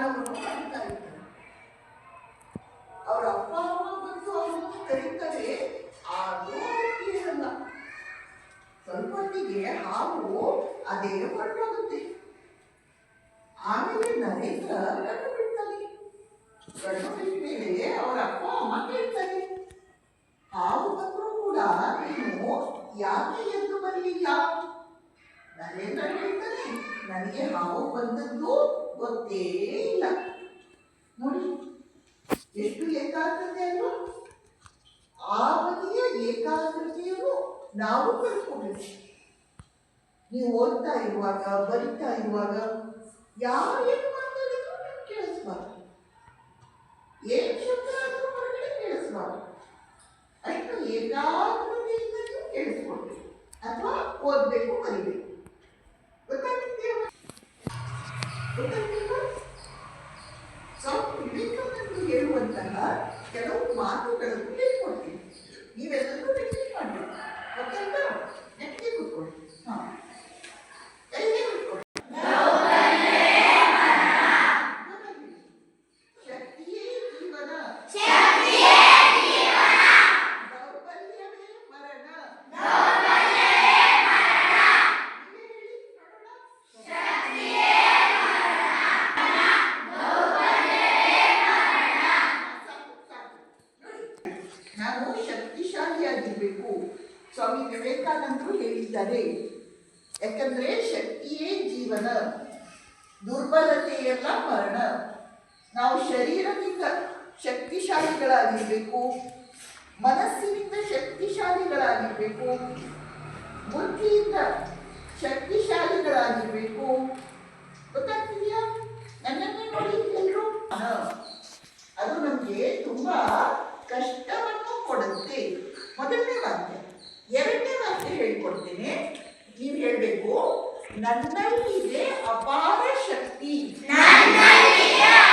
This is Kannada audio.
ಮಾನವರು ಕರೀತಾ ಇದ್ದಾರೆ. ಅವರ ಅಪ್ಪ ಅಮ್ಮ ಬಂದು ಅವರನ್ನು ಕರೀತಾರೆ, ಆದರೂ ಕೇಳಲ್ಲ ಸ್ವಲ್ಪ ಹಾವು ಅದೇ ಹೊರಟೋಗುತ್ತೆ ಆಮೇಲೆ ನರೇಂದ್ರ ಕಣ್ಣು ಬಿಡ್ತಾನೆ ಕಣ್ಣು ಬಿಟ್ಟ ಮೇಲೆ ಅವರ ಅಪ್ಪ ಅಮ್ಮ ಕೇಳ್ತಾರೆ. ಹಾವು ಬಂದರೂ ಕೂಡ ನೀನು ಯಾಕೆ ಎದ್ದು ಬರಲಿಲ್ಲ? ನರೇಂದ್ರ ಹೇಳ್ತಾನೆ ನನಗೆ ಹಾವು ಬಂದದ್ದು ಗೊತ್ತೇ ಇಲ್ಲ. ನೋಡಿ, ಎಷ್ಟು ಏಕಾಗ್ರತೆ ಅಲ್ವಾ? ಆ ಬಗೆಯ ಏಕಾಗ್ರತೆಯನ್ನು ನಾವು ಕಲ್ತ್ಕೊಬೇಕು ನೀವು ಓದ್ತಾ ಇರುವಾಗ, ಬರಿತಾ ಇರುವಾಗ ಯಾರೇನು ಮಾತಾಡಿದ್ರು ನೀವು ಕೇಳಿಸ್ಬಾರ್ದು? ಏನು ಶಬ್ದ ಆದರೂ ಹೊರಗಡೆ ಕೇಳಿಸ್ಬಾರ್ದು. ಅಷ್ಟು ಏಕಾಗ್ರತೆಯಿಂದ ನೀವು ಕೇಳಿಸ್ಕೊಳ್ಬೇಕು ಅಥವಾ ಓದಬೇಕು, ಬರಿಬೇಕು. Marco, ನಾನು ಶಕ್ತಿಶಾಲಿಯಾಗಿರಬೇಕು ಸ್ವಾಮಿ ವಿವೇಕಾನಂದರು ಹೇಳಿದ್ದಾರೆ, ಯಾಕಂದ್ರೆ ಶಕ್ತಿಯೇ ಜೀವನ, ದುರ್ಬಲತೆಯೆಲ್ಲ ಮರಣ. ನಾವು ಶರೀರದಿಂದ ಶಕ್ತಿಶಾಲಿಗಳಾಗಿರ್ಬೇಕು, ಮನಸ್ಸಿನಿಂದ ಶಕ್ತಿಶಾಲಿಗಳಾಗಿರ್ಬೇಕು, ಬುದ್ಧಿಯಿಂದ ಶಕ್ತಿಶಾಲಿಗಳಾಗಿರ್ಬೇಕು. ಗೊತ್ತಾಗ್ತಿದೆಯಾ? ಮೊದಲನೇ ವಾಕ್ಯ. ಎರಡನೇ ವಾಕ್ಯ ಹೇಳ್ಕೊಡ್ತೇನೆ. ನೀವು ಹೇಳ್ಬೇಕು ನನ್ನಲ್ಲಿದೆ ಅಪಾರ ಶಕ್ತಿ. ನನ್ನಲ್ಲಿದೆ